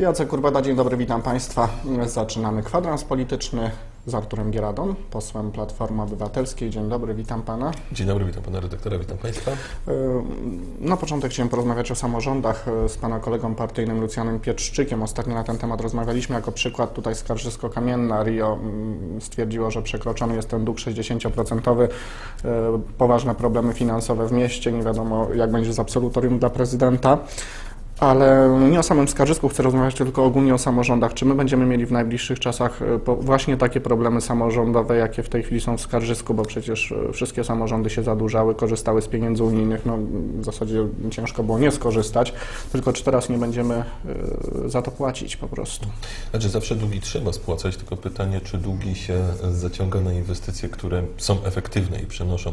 Jacek Urbada, dzień dobry, witam Państwa. Zaczynamy kwadrans polityczny z Arturem Gieradą, posłem Platformy Obywatelskiej. Dzień dobry, witam Pana. Dzień dobry, witam pana redaktora, witam państwa. Na początek chciałem porozmawiać o samorządach yy, z Pana kolegą partyjnym Lucjanem Pietrzczykiem. Ostatnio na ten temat rozmawialiśmy. Jako przykład tutaj Skarżysko-Kamienna Rio stwierdziło, że przekroczony jest ten dług 60%. Yy, Poważne problemy finansowe w mieście. Nie wiadomo, jak będzie z absolutorium dla prezydenta. Ale nie o samym Skarżysku chcę rozmawiać, tylko ogólnie o samorządach. Czy my będziemy mieli w najbliższych czasach e, właśnie takie problemy samorządowe, jakie w tej chwili są w Skarżysku, bo przecież e, wszystkie samorządy się zadłużały, korzystały z pieniędzy unijnych, no w zasadzie ciężko było nie skorzystać, tylko czy teraz nie będziemy e, za to płacić po prostu? Znaczy zawsze długi trzeba spłacać, tylko pytanie, czy długi się zaciąga na inwestycje, które są efektywne i przynoszą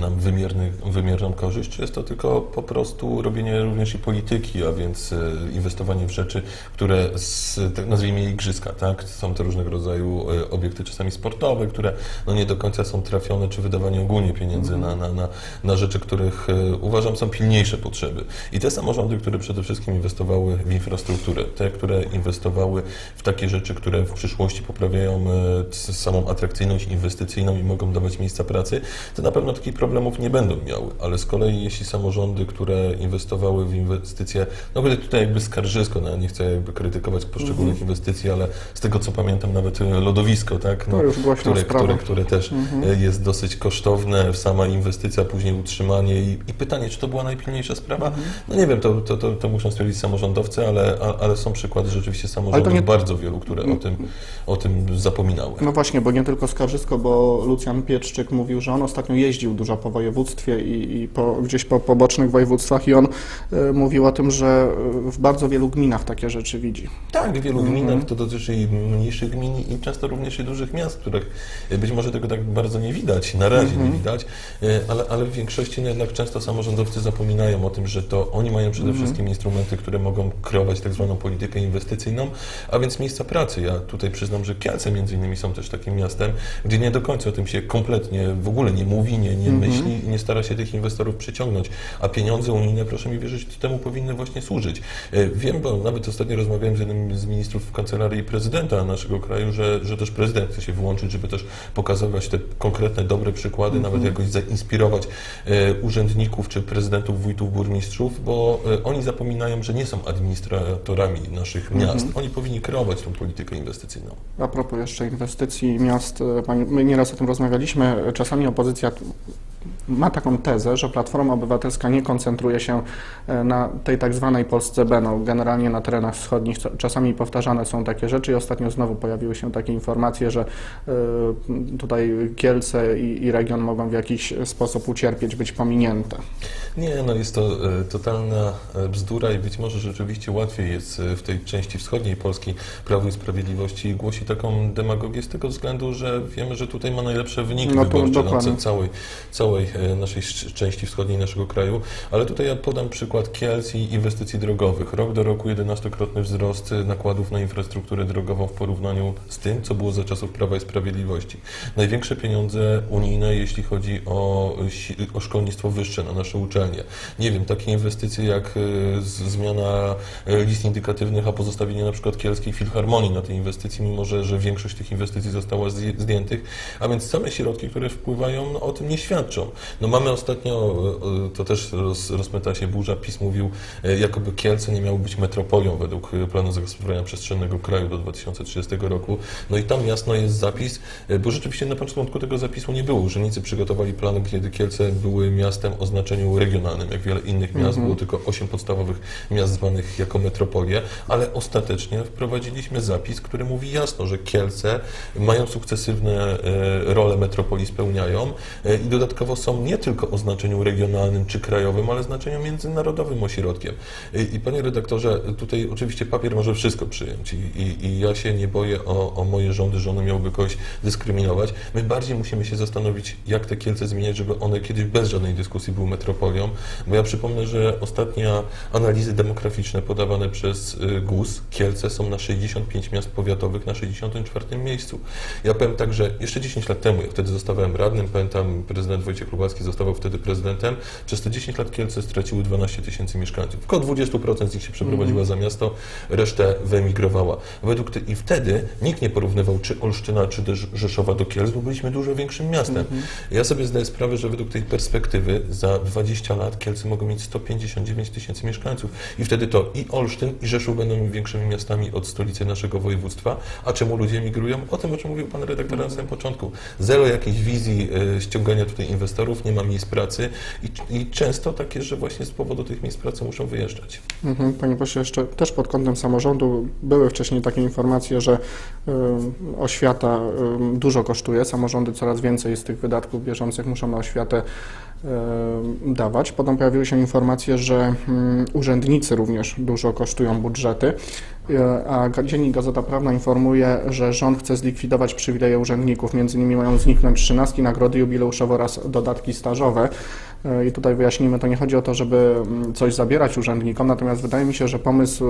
nam wymierny, wymierną korzyść, czy jest to tylko po prostu robienie również i polityki, a więc e, inwestowanie w rzeczy, które, z, nazwijmy je igrzyska, tak? Są to różnego rodzaju e, obiekty czasami sportowe, które no nie do końca są trafione, czy wydawanie ogólnie pieniędzy na, na, na, na rzeczy, których e, uważam są pilniejsze potrzeby. I te samorządy, które przede wszystkim inwestowały w infrastrukturę, te, które inwestowały w takie rzeczy, które w przyszłości poprawiają samą atrakcyjność inwestycyjną i mogą dawać miejsca pracy, to na pewno takich problemów nie będą miały. Ale z kolei jeśli samorządy, które inwestowały w inwestycje, no tutaj jakby skarżysko, no, nie chcę jakby krytykować poszczególnych inwestycji, ale z tego co pamiętam nawet e, lodowisko, tak? Głośna które, które, które też e, jest dosyć kosztowne, sama inwestycja, później utrzymanie i, i pytanie, czy to była najpilniejsza sprawa? No nie wiem, to, to, to, to muszą stwierdzić samorządowcy, ale, a- ale są przykłady rzeczywiście samorządów nie- bardzo wielu, które o tym, o tym zapominały. No właśnie, bo nie tylko Skarżysko, bo Lucjan Pietrzczyk mówił, że on ostatnio jeździł dużo po województwie i, i po, gdzieś po pobocznych województwach i on e, mówił o tym, że e, w bardzo wielu gminach takie rzeczy widzi. Tak, w wielu gminach to dotyczy i mniejszych gmin i często również i dużych miast, których być może tego tak bardzo nie widać, na razie nie widać, e, ale, ale w większości no jednak często samorządowcy zapominają o tym, że to oni mają przede wszystkim instrumenty, które mogą kreować tak zwaną politykę inwestycyjną, a więc miejsca pracy. Ja tutaj przyznam, że Kielce między innymi są też takim miastem, gdzie nie do końca o tym się kompletnie w ogóle nie mówi, nie, nie myśli i nie stara się tych inwestorów przyciągnąć, a pieniądze unijne, proszę mi wierzyć, temu powinny właśnie służyć. E, Wiem, bo nawet ostatnio rozmawiałem z jednym z ministrów w kancelarii prezydenta naszego kraju, że, że też prezydent chce się wyłączyć, żeby też pokazywać te konkretne, dobre przykłady, nawet jakoś zainspirować e, urzędników czy prezydentów, wójtów, burmistrzów, bo e, oni zapominają, że nie są administratorami naszych miast. Oni powinni kreować tą politykę inwestycyjną. A propos jeszcze inwestycji miast, my nieraz o tym rozmawialiśmy, czasami opozycja ma taką tezę, że Platforma Obywatelska nie koncentruje się na tej tak zwanej Polsce B, no, generalnie na terenach wschodnich. Czasami powtarzane są takie rzeczy i ostatnio znowu pojawiły się takie informacje, że e, tutaj Kielce i, i region mogą w jakiś sposób ucierpieć, być pominięte. Nie, no jest to e, totalna e, bzdura i być może rzeczywiście łatwiej jest e, w tej części wschodniej Polski Prawo i Sprawiedliwości głosi taką demagogię z tego względu, że wiemy, że tutaj ma najlepsze wyniki No wyborcze na całej, całej naszej sz- części wschodniej naszego kraju, ale tutaj ja podam przykład Kielc i inwestycji drogowych. Rok do roku 11-krotny wzrost nakładów na infrastrukturę drogową w porównaniu z tym, co było za czasów Prawa i Sprawiedliwości. Największe pieniądze unijne, jeśli chodzi o, o szkolnictwo wyższe na nasze uczelnie. Nie wiem, takie inwestycje jak e, zmiana e, list indykatywnych, a pozostawienie na przykład Kielskiej Filharmonii na tej inwestycji, mimo że, że większość tych inwestycji została zdję- zdjętych, a więc same środki, które wpływają, no, o tym nie świadczą. No mamy ostatnio, e, to też roz, się burza, PiS mówił, jakoby Kielce nie miały być metropolią według e, planu zagospodarowania przestrzennego kraju do 2030 roku. No i tam jasno jest zapis, e, bo rzeczywiście na początku tego zapisu nie było. Urzędnicy przygotowali plan, kiedy Kielce były miastem o znaczeniu regionalnym, jak wiele innych miast, było tylko osiem podstawowych miast zwanych jako metropolie, ale ostatecznie wprowadziliśmy zapis, który mówi jasno, że Kielce mają sukcesywne e, role metropolii spełniają i dodatkowo są nie tylko o znaczeniu regionalnym czy krajowym, ale znaczeniu międzynarodowym ośrodkiem. I, i panie redaktorze, tutaj oczywiście papier może wszystko przyjąć i, i, i ja się nie boję o, o moje rządy, że one miałyby kogoś dyskryminować. My bardziej musimy się zastanowić, jak te Kielce zmieniać, żeby one kiedyś bez żadnej dyskusji były metropolią, bo ja przypomnę, że ostatnia analizy demograficzne podawane przez y, GUS, Kielce są na 65 miast powiatowych na 64 miejscu. Ja powiem tak, że jeszcze 10 lat temu, ja wtedy zostawałem radnym, pamiętam prezydent Wojciech Lubacki zostawał wtedy prezydentem, przez te 10 lat Kielce straciły 12 tysięcy mieszkańców. Około 20% z nich się przeprowadziła za miasto, resztę wyemigrowała. Według ty, I wtedy nikt nie porównywał czy Olsztyna, czy też Rzeszowa do Kielc, bo byliśmy dużo większym miastem. Ja sobie zdaję sprawę, że według tej perspektywy za 20 lat Kielce mogą mieć 159 tysięcy mieszkańców i wtedy to i Olsztyn, i Rzeszów będą większymi miastami od stolicy naszego województwa. A czemu ludzie migrują? O tym, o czym mówił pan redaktor na samym początku. Zero jakiejś wizji e, ściągania tutaj inwestorów, nie ma miejsc pracy i, i często takie, że właśnie z powodu tych miejsc pracy muszą wyjeżdżać. Mhm. Panie pośle, jeszcze też pod kątem samorządu były wcześniej takie informacje, że oświata dużo kosztuje. Samorządy coraz więcej z tych wydatków bieżących muszą na oświatę dawać. Potem pojawiły się informacje, że mm, urzędnicy również dużo kosztują budżety. Y, A Dziennik Gazeta Prawna informuje, że rząd chce zlikwidować przywileje urzędników. Między innymi mają zniknąć trzynastki, nagrody jubileuszowe oraz dodatki stażowe. I tutaj wyjaśnimy, to nie chodzi o to, żeby mm, coś zabierać urzędnikom, natomiast wydaje mi się, że pomysł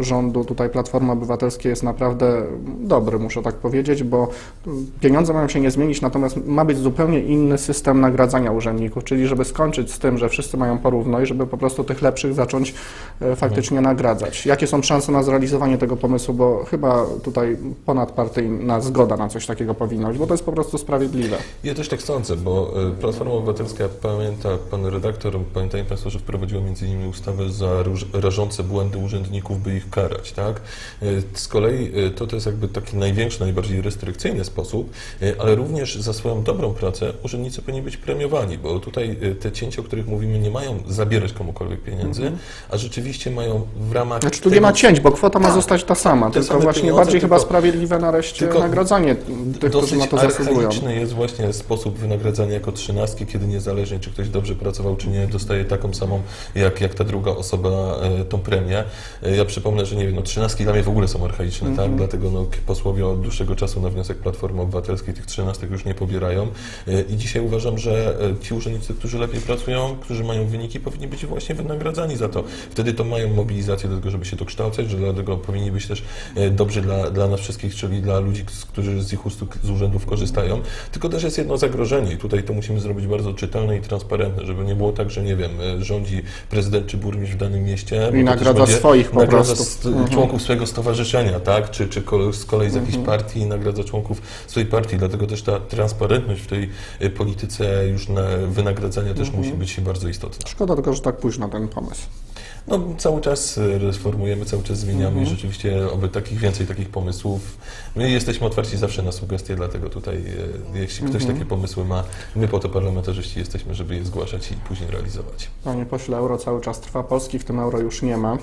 y, rządu tutaj Platformy Obywatelskiej jest naprawdę dobry, muszę tak powiedzieć, bo y, pieniądze mają się nie zmienić, natomiast ma być zupełnie inny system nagradzania urzędników, czyli żeby skończyć z tym, że wszyscy mają porówno i żeby po prostu tych lepszych zacząć y, faktycznie nagradzać. Jakie są szanse na zrealizowanie tego pomysłu, bo chyba tutaj ponadpartyjna zgoda na coś takiego powinna być, bo to jest po prostu sprawiedliwe. Ja też tak sądzę, bo e, Platforma Obywatelska pamięta, pan redaktor, pamiętają Państwo, że wprowadziła między innymi ustawę za rażące błędy urzędników, by ich karać, tak? E, Z kolei e, to, to jest jakby taki największy, najbardziej restrykcyjny sposób, e, ale również za swoją dobrą pracę urzędnicy powinni być premiowani, bo tutaj te cięcia, o których mówimy, nie mają zabierać komukolwiek pieniędzy, a rzeczywiście mają w ramach Znaczy tu nie tego, ma cięć, bo kwota ma Tak. zostać ta sama, Te tylko właśnie bardziej chyba tylko- sprawiedliwe nareszcie tylko nagradzanie tych, którzy na to zasługują. jest właśnie sposób wynagradzania jako trzynastki, kiedy niezależnie czy ktoś dobrze pracował, czy nie, dostaje taką samą jak, jak ta druga osoba e, tą premię. E, ja przypomnę, że nie wiem, no trzynastki dla mnie w ogóle są archaiczne, tak? Dlatego no, posłowie od dłuższego czasu na wniosek Platformy Obywatelskiej tych trzynastek już nie pobierają. E, I dzisiaj uważam, że ci urzędnicy, którzy lepiej pracują, którzy mają wyniki, powinni być właśnie wynagradzani za to. Wtedy to mają mobilizację do tego, żeby się dokształcać, że dlatego powinni być też e, dobrzy dla, dla nas wszystkich, czyli dla ludzi, którzy z ich usług, z urzędów korzystają. Tylko też jest jedno zagrożenie i tutaj to musimy zrobić bardzo czytelne i transparentne, żeby nie było tak, że nie wiem, e, rządzi prezydent czy burmistrz w danym mieście. też nagradza swoich po nagradza prostu. Mhm. członków swojego stowarzyszenia, tak? Czy, czy z kolei z jakiejś partii nagradza członków swojej partii. Dlatego też ta transparentność w tej e, polityce już na wynagradzania też musi być bardzo istotna. Szkoda tylko, że tak późno ten pomysł. No, cały czas e, reformujemy, cały czas zmieniamy i rzeczywiście oby takich więcej takich pomysłów. My jesteśmy otwarci zawsze na sugestie, dlatego tutaj e, jeśli ktoś takie pomysły ma, my po to parlamentarzyści jesteśmy, żeby je zgłaszać i później realizować. Panie pośle, euro cały czas trwa, Polski w tym euro już nie ma.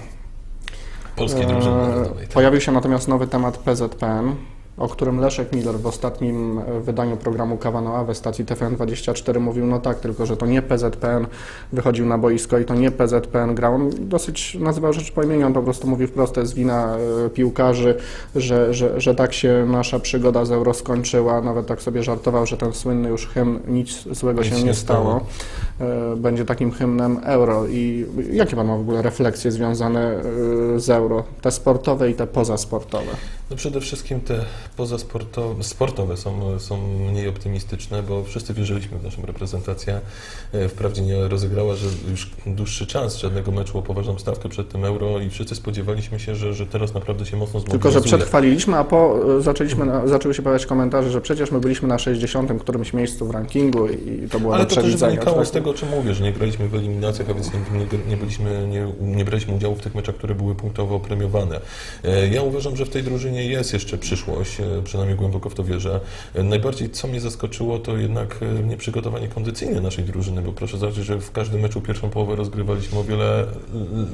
Polskiej drużyny narodowej. Tak. Pojawił się natomiast nowy temat PZPN, o którym Leszek Miller w ostatnim e, wydaniu programu Kawa na stacji TVN24 mówił, no tak, tylko że to nie PZPN wychodził na boisko i to nie PZPN grał. On dosyć nazywał rzecz po imieniu, on po prostu mówił wprost, to jest wina e, piłkarzy, że, że, że tak się nasza przygoda z Euro skończyła. Nawet tak sobie żartował, że ten słynny już hymn nic złego Nic się nie nie stało. stało. E, Będzie takim hymnem Euro. I jakie Pan ma w ogóle refleksje związane e, z Euro? Te sportowe i te pozasportowe. No przede wszystkim te pozasportowe sportowe są, są mniej optymistyczne, bo wszyscy wierzyliśmy w naszą reprezentację. E, Wprawdzie nie rozegrała, że już dłuższy czas żadnego meczu o poważną stawkę przed tym Euro i wszyscy spodziewaliśmy się, że, że teraz naprawdę się mocno Tylko, że zmobilizuje. przetrwaliliśmy, a po zaczęliśmy na, zaczęły się pojawiać komentarze, że przecież my byliśmy na 60 którymś miejscu w rankingu i to było Ale to też wynikało tak? z tego, o czym mówię, że nie graliśmy w eliminacjach, a więc nie, nie, byliśmy, nie, nie braliśmy udziału w tych meczach, które były punktowo premiowane. E, Ja uważam, że w tej drużynie jest jeszcze przyszłość, e, przynajmniej głęboko w to wierzę. E, Najbardziej, co mnie zaskoczyło, to jednak nieprzygotowanie kondycyjne naszej drużyny, bo proszę zobaczyć, że w każdym meczu pierwszą połowę rozgrywaliśmy o wiele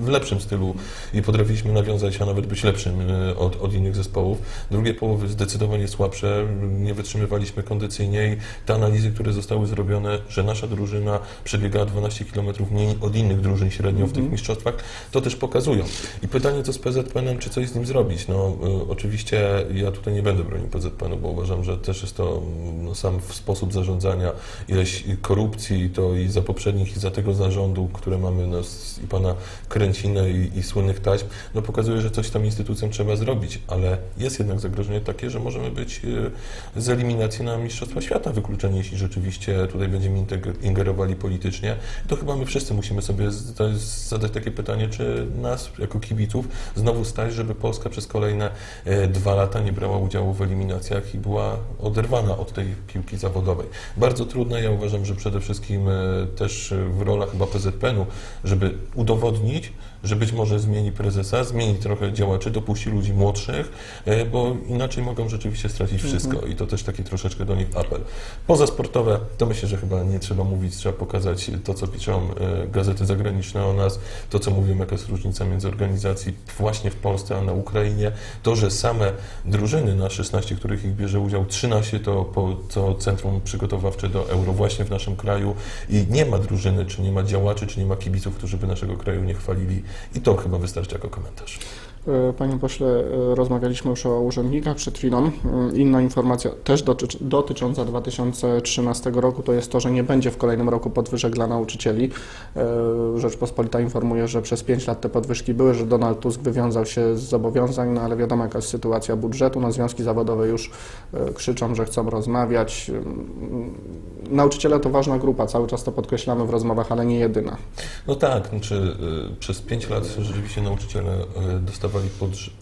w lepszym stylu i potrafiliśmy nawiązać, a nawet być lepszym od, od innych zespołów. Drugie połowy zdecydowanie słabsze, nie wytrzymywaliśmy kondycyjnie i te analizy, które zostały zrobione, że nasza drużyna przebiegała 12 km mniej od innych drużyn średnio w tych mistrzostwach, to też pokazują. I pytanie, co z PZPN-em, czy coś z nim zrobić? No, y, oczywiście ja tutaj nie będę bronił PZPN-u, bo uważam, że też jest to mm, no, sam sposób zarządzania, ileś korupcji, to i za poprzednich, i za tego zarządu, które mamy no, z, i pana Kręcinę i, i słynnych taśm, no pokazuje, że coś tam instytucjom trzeba zrobić, ale jest jednak zagrożenie takie, że możemy być y, z eliminacji na Mistrzostwa Świata wykluczeni, jeśli rzeczywiście tutaj będziemy ingerowali politycznie. To chyba my wszyscy musimy sobie zadać takie pytanie, czy nas jako kibiców znowu stać, żeby Polska przez kolejne e, dwa lata nie brała udziału w eliminacjach i była oderwana od tej piłki zawodowej. Bardzo trudne, ja uważam, że przede wszystkim e, też w rolach chyba PZPN-u, żeby udowodnić, że być może zmieni prezesa, zmieni trochę działaczy, dopuści ludzi młodszych, e, bo inaczej mogą rzeczywiście stracić wszystko i to też taki troszeczkę do nich apel. Poza sportowe, to myślę, że chyba nie trzeba mówić, trzeba pokazać to, co piszą e, gazety zagraniczne o nas, to, co mówią, jaka jest różnica między organizacji właśnie w Polsce, a na Ukrainie. To, że same drużyny na 16, których ich bierze udział, 13 to, po, to centrum przygotowawcze do Euro właśnie w naszym kraju i nie ma drużyny, czy nie ma działaczy, czy nie ma kibiców, którzy by naszego kraju nie chwalili i to chyba wystarczy jako komentarz. E, Panie pośle, e, rozmawialiśmy już o urzędnikach przed chwilą. E, Inna informacja też dotycząca 2013 roku to jest to, że nie będzie w kolejnym roku podwyżek dla nauczycieli. Rzeczpospolita informuje, że przez 5 lat te podwyżki były, że Donald Tusk wywiązał się z zobowiązań, no ale wiadomo jaka jest sytuacja budżetu. No, związki zawodowe już krzyczą, że chcą rozmawiać. Mm, Nauczyciele to ważna grupa, cały czas to podkreślamy w rozmowach, ale nie jedyna. No tak, znaczy przez 5 lat rzeczywiście nauczyciele y, dostawali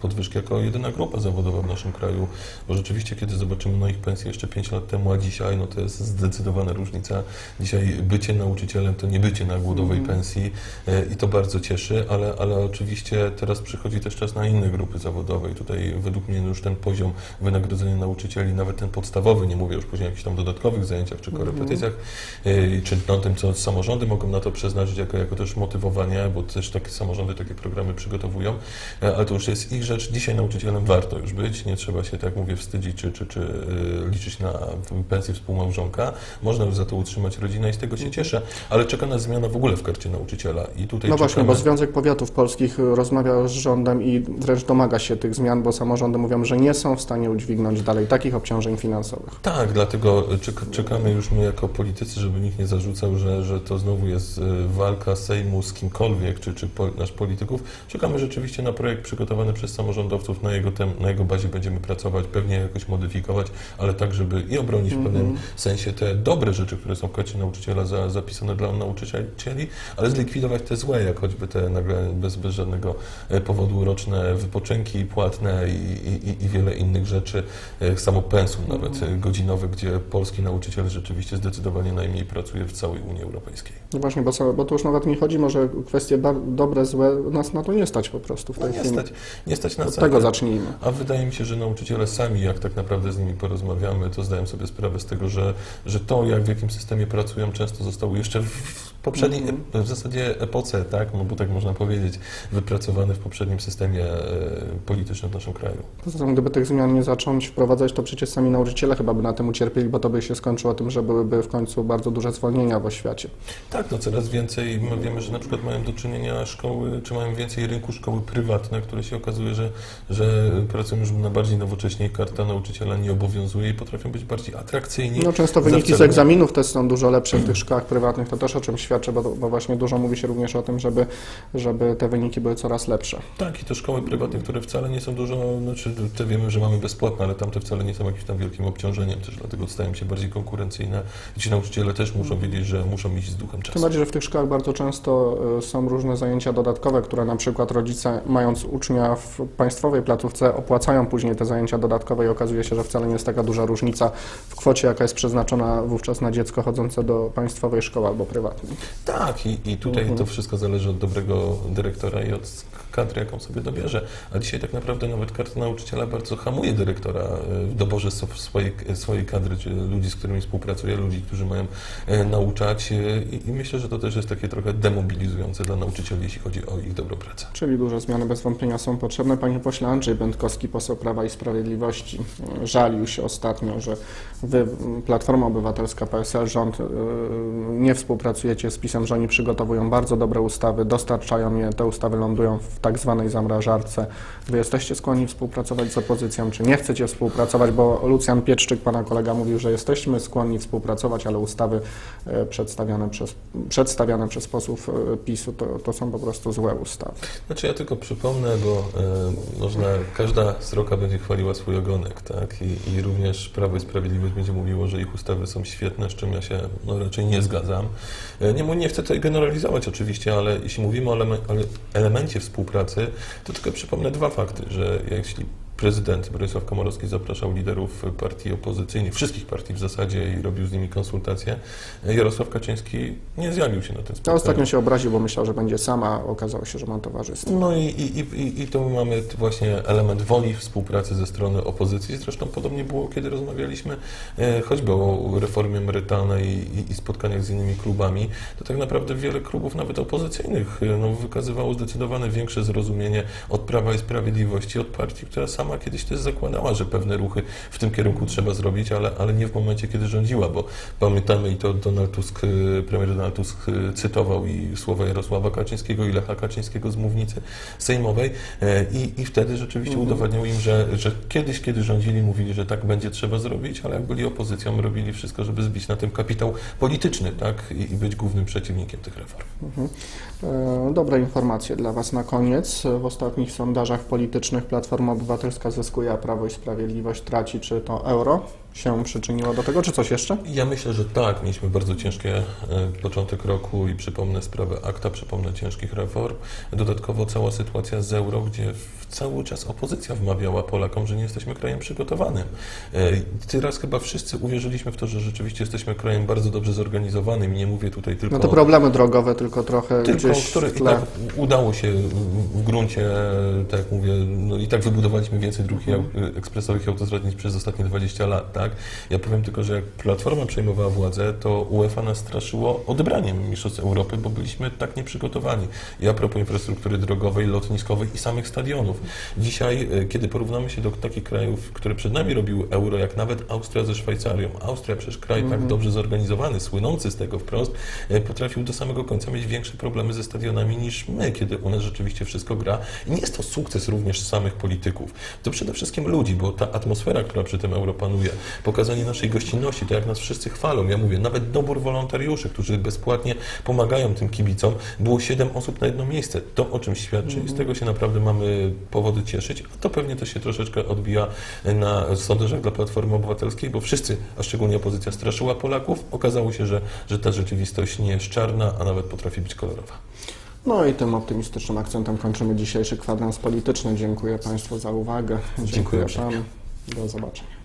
podwyżki jako jedyna grupa zawodowa w naszym kraju, bo rzeczywiście kiedy zobaczymy na ich pensje jeszcze 5 lat temu, a dzisiaj, no to jest zdecydowana różnica. Dzisiaj bycie nauczycielem to nie bycie na głodowej pensji y, i to bardzo cieszy, ale, ale oczywiście teraz przychodzi też czas na inne grupy zawodowe i tutaj według mnie już ten poziom wynagrodzenia nauczycieli, nawet ten podstawowy, nie mówię już później o jakichś tam dodatkowych zajęciach czy korepetycjach, y, czy na tym, co samorządy mogą na to przeznaczyć jako, jako też motywowanie, bo też takie samorządy takie programy przygotowują, e, ale to już jest ich rzecz. Dzisiaj nauczycielem warto już być, nie trzeba się, tak jak mówię, wstydzić czy, czy, czy y, liczyć na pensję współmałżonka. Można już za to utrzymać rodzinę i z tego się cieszę, ale czeka nas zmiana w ogóle w karcie nauczyciela i tutaj No właśnie, czekamy... bo Związek Powiatów Polskich rozmawia z rządem i wręcz domaga się tych zmian, bo samorządy mówią, że nie są w stanie udźwignąć dalej takich obciążeń finansowych. Tak, dlatego czek- czekamy już my jako politycy, żeby nikt nie zarzucał, że, że to znowu jest e, walka Sejmu z kimkolwiek, czy, czy po, nasz polityków. Czekamy rzeczywiście na projekt przygotowany przez samorządowców, na jego, tem, na jego bazie będziemy pracować, pewnie jakoś modyfikować, ale tak, żeby i obronić w pewnym sensie te dobre rzeczy, które są w karcie nauczyciela za, zapisane dla nauczycieli, ale zlikwidować te złe, jak choćby te nagle bez, bez żadnego e, powodu roczne wypoczynki płatne i, i, i wiele innych rzeczy, e, samo pensum nawet e, godzinowe, gdzie polski nauczyciel rzeczywiście zdecydowanie najmniej pracuje w całej Unii Europejskiej. No właśnie, bo, co- bo to już nawet nie chodzi może kwestie dobre, złe, nas na to nie stać po prostu w No tej nie chwili. stać, nie stać na Od tego zacznijmy. A wydaje mi się, że nauczyciele sami, jak tak naprawdę z nimi porozmawiamy, to zdają sobie sprawę z tego, że, że to, jak w jakim systemie pracują, często zostało jeszcze w poprzedniej, Mhm. w zasadzie epoce, tak, no bo tak można powiedzieć, wypracowane w poprzednim systemie e, politycznym w naszym kraju. Poza tym, gdyby tych zmian nie zacząć wprowadzać, to przecież sami nauczyciele chyba by na tym ucierpieli, bo to by się skończyło tym, że byłyby w końcu bardzo duże zwolnienia w oświacie. Tak, no coraz więcej my wiemy, że na przykład mają do czynienia szkoły, czy mają więcej rynku szkoły prywatne, które się okazuje, że, że pracują już na bardziej nowocześnie, karta nauczyciela nie obowiązuje i potrafią być bardziej atrakcyjni. No często wyniki z egzaminów też są dużo lepsze w tych szkołach prywatnych, to też o czym świadczy, bo, bo właśnie dużo mówi się również o tym, żeby, żeby te wyniki były coraz lepsze. Tak, i te szkoły prywatne, które wcale nie są dużo, znaczy te wiemy, że mamy bezpłatne, ale tamte wcale nie są jakimś tam wielkim obciążeniem też, dlatego stają się bardziej konkurencyjne i ci nauczyciele też muszą wiedzieć, że muszą iść z duchem Tym czasu. bardziej, że w tych szkołach bardzo często y, są różne zajęcia dodatkowe, które na przykład rodzice, mając ucznia w państwowej placówce, opłacają później te zajęcia dodatkowe i okazuje się, że wcale nie jest taka duża różnica w kwocie, jaka jest przeznaczona wówczas na dziecko chodzące do państwowej szkoły albo prywatnej. Tak, i, i tutaj Mhm. to wszystko zależy od dobrego dyrektora i od kadry, jaką sobie dobierze. A dzisiaj tak naprawdę nawet karta nauczyciela bardzo hamuje dyrektora e, w doborze swojej, swojej kadry, czy ludzi, z którymi współpracuje, ludzi, którzy mają e, nauczać. e, I, I myślę, że to też jest takie trochę demobilizujące dla nauczycieli, jeśli chodzi o ich dobrą pracę. Czyli duże zmiany bez wątpienia są potrzebne. Panie pośle Andrzej Będkowski, poseł Prawa i Sprawiedliwości, żalił się ostatnio, że wy, Platforma Obywatelska, PSL, rząd, nie współpracujecie się z PiSem, że oni przygotowują bardzo dobre ustawy, dostarczają je, te ustawy lądują w tak zwanej zamrażarce. Wy jesteście skłonni współpracować z opozycją, czy nie chcecie współpracować, bo Lucjan Pieczczyk, pana kolega, mówił, że jesteśmy skłonni współpracować, ale ustawy e, przedstawiane przez, przedstawiane przez posłów e, PiSu to, to są po prostu złe ustawy. Znaczy ja tylko przypomnę, bo e, można, każda sroka będzie chwaliła swój ogonek, tak? I, I również Prawo i Sprawiedliwość będzie mówiło, że ich ustawy są świetne, z czym ja się no, raczej nie zgadzam. E, nie, chcę tutaj generalizować oczywiście, ale jeśli mówimy o elemencie współpracy, to tylko przypomnę dwa fakty, że jeśli prezydent Bronisław Komorowski zapraszał liderów partii opozycyjnych, wszystkich partii w zasadzie i robił z nimi konsultacje, Jarosław Kaczyński nie zjawił się na tym spotkaniu. ostatnio się obraził, bo myślał, że będzie sama, okazało się, że ma towarzystwo. No i, i, i, i to mamy właśnie element woli współpracy ze strony opozycji. Zresztą podobnie było, kiedy rozmawialiśmy e, choćby o reformie emerytalnej i, i spotkaniach z innymi klubami. To tak naprawdę wiele klubów, nawet opozycyjnych, e, no, wykazywało zdecydowane większe zrozumienie od Prawa i Sprawiedliwości, od partii, która sama kiedyś też zakładała, że pewne ruchy w tym kierunku trzeba zrobić, ale, ale nie w momencie, kiedy rządziła, bo pamiętamy i to Donald Tusk, e, premier Donald Tusk e, cytował i słowa Jarosława Kaczyńskiego i Lecha Kaczyńskiego z mównicy sejmowej e, i, i wtedy rzeczywiście udowadniał im, że, że kiedyś, kiedy rządzili, mówili, że tak będzie trzeba zrobić, ale jak byli opozycją, robili wszystko, żeby zbić na tym kapitał polityczny, tak, i, i być głównym przeciwnikiem tych reform. E, Dobre informacje dla Was na koniec. W ostatnich sondażach politycznych Platforma Obywatelska zyskuje, a Prawo i Sprawiedliwość traci. Czy to euro się przyczyniło do tego, czy coś jeszcze? Ja myślę, że tak. Mieliśmy bardzo ciężkie e, początek roku i przypomnę sprawę akta, przypomnę ciężkich reform. Dodatkowo cała sytuacja z euro, gdzie cały czas opozycja wmawiała Polakom, że nie jesteśmy krajem przygotowanym. E, i Teraz chyba wszyscy uwierzyliśmy w to, że rzeczywiście jesteśmy krajem bardzo dobrze zorganizowanym i nie mówię tutaj tylko No to problemy drogowe tylko trochę tylko, gdzieś które w i tle. tak udało się w- w gruncie, tak jak mówię, no i tak wybudowaliśmy więcej dróg i au- ekspresowych i autostrad niż przez ostatnie 20 lat, tak? Ja powiem tylko, że jak Platforma przejmowała władzę, to UEFA nas straszyło odebraniem Mistrzostw Europy, bo byliśmy tak nieprzygotowani. I a propos infrastruktury drogowej, lotniskowej i samych stadionów. Dzisiaj, e, kiedy porównamy się do takich krajów, które przed nami robiły euro, jak nawet Austria ze Szwajcarią. Austria przecież kraj tak dobrze zorganizowany, słynący z tego wprost, e, potrafił do samego końca mieć większe problemy ze stadionami niż my, kiedy u nas rzeczywiście wszystko gra. I nie jest to sukces również samych polityków. To przede wszystkim ludzi, bo ta atmosfera, która przy tym euro panuje, pokazanie naszej gościnności, to jak nas wszyscy chwalą. Ja mówię, nawet dobór wolontariuszy, którzy bezpłatnie pomagają tym kibicom, było 7 osób na jedno miejsce. To o czym świadczy i z tego się naprawdę mamy powody cieszyć, a to pewnie też się troszeczkę odbija na sondażach dla Platformy Obywatelskiej, bo wszyscy, a szczególnie opozycja, straszyła Polaków. Okazało się, że, że ta rzeczywistość nie jest czarna, a nawet potrafi być kolorowa. No i tym optymistycznym akcentem kończymy dzisiejszy kwadrans polityczny. Dziękuję Państwu za uwagę. Dziękuję Panu. Do zobaczenia.